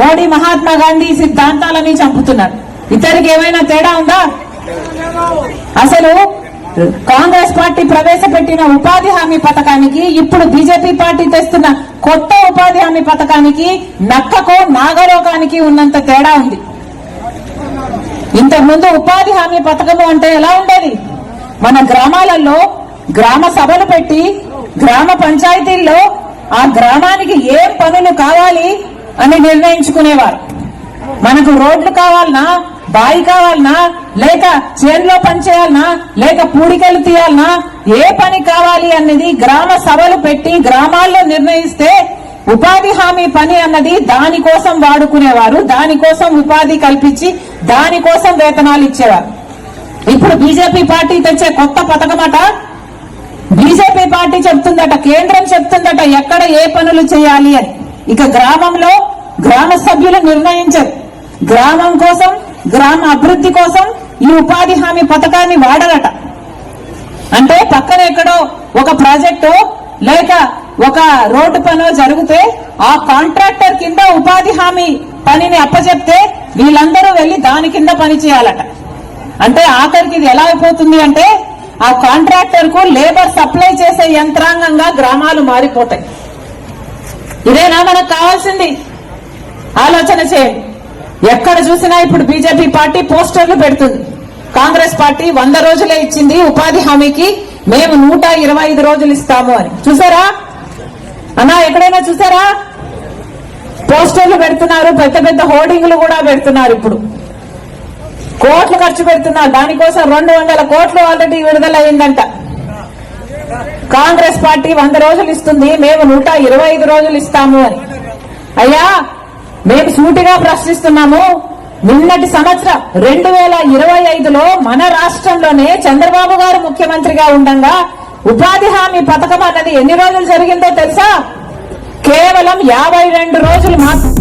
మోడీ మహాత్మా గాంధీ సిద్ధాంతాలని చంపుతున్నారు. ఇద్దరికి ఏమైనా తేడా ఉందా? అసలు కాంగ్రెస్ పార్టీ ప్రవేశపెట్టిన ఉపాధి హామీ పథకానికి ఇప్పుడు బీజేపీ పార్టీ తెస్తున్న కొత్త ఉపాధి హామీ పథకానికి నక్కకో నాగలోకానికి ఉన్నంత తేడా ఉంది. ఇంతకుముందు ఉపాధి హామీ పథకము అంటే ఎలా ఉండేది? మన గ్రామాలలో గ్రామ సభలు పెట్టి గ్రామ పంచాయతీల్లో ఆ గ్రామానికి ఏం పనులు కావాలి? అని నిర్ణయించుకునేవారు. మనకు రోడ్లు కావాలనా బావి కావాలనా లేక చేనులో పని చేయాలనా లేక పూడికలు తీయాలనా ఏ పని కావాలి అన్నది గ్రామ సభలు పెట్టి గ్రామాల్లో నిర్ణయిస్తే ఉపాధి హామీ పని అన్నది దానికోసం వాడుకునేవారు దానికోసం ఉపాధి కల్పించి దానికోసం వేతనాలు ఇచ్చేవారు. ఇప్పుడు బీజేపీ పార్టీ తెచ్చే కొత్త పథకమట బీజేపీ పార్టీ చెప్తుందట కేంద్రం చెప్తుందట ఎక్కడ ఏ పనులు చేయాలి అని. ఇక గ్రామంలో గ్రామ సభ్యులు నిర్ణయించరు. గ్రామం కోసం గ్రామ అభివృద్ధి కోసం ఈ ఉపాధి హామీ పథకాన్ని వాడరట. అంటే పక్కన ఎక్కడో ఒక ప్రాజెక్టు లేక ఒక రోడ్డు పనో జరిగితే ఆ కాంట్రాక్టర్ కింద ఉపాధి హామీ పనిని అప్పచెప్తే వీళ్ళందరూ వెళ్ళి దాని కింద పని చేయాలట. అంటే ఆఖరికి ఇది ఎలా అయిపోతుంది అంటే ఆ కాంట్రాక్టర్కు లేబర్ సప్లై చేసే యంత్రాంగంగా గ్రామాలు మారిపోతాయి. ఇదేనా మనకు కావాల్సింది? ఆలోచన చేయండి ఎక్కడ చూసినా ఇప్పుడు బీజేపీ పార్టీ పోస్టర్లు పెడుతుంది. కాంగ్రెస్ పార్టీ వంద రోజులే ఇచ్చింది ఉపాధి హామీకి మేము నూట ఇరవై ఐదు రోజులు ఇస్తాము అని. చూసారా? అన్నా ఎక్కడైనా చూసారా? పోస్టర్లు పెడుతున్నారు పెద్ద పెద్ద హోర్డింగ్లు కూడా పెడుతున్నారు ఇప్పుడు. కోట్లు ఖర్చు పెడుతున్నారు దానికోసం రెండు వందల కోట్లు ఆల్రెడీ విడుదల అయిందంట కాంగ్రెస్ పార్టీ వంద రోజులు ఇస్తుంది మేము నూట ఇరవై ఐదు రోజులు ఇస్తాము. అని అయ్యా మేము సూటిగా ప్రశ్నిస్తున్నాము. నిన్నటి సంవత్సరం రెండు వేల ఇరవై ఐదులో మన రాష్ట్రంలోనే చంద్రబాబు గారు ముఖ్యమంత్రిగా ఉండగా ఉపాధి హామీ పథకం అన్నది ఎన్ని రోజులు జరిగిందో తెలుసా? కేవలం యాభై రెండు రోజులు మాత్రం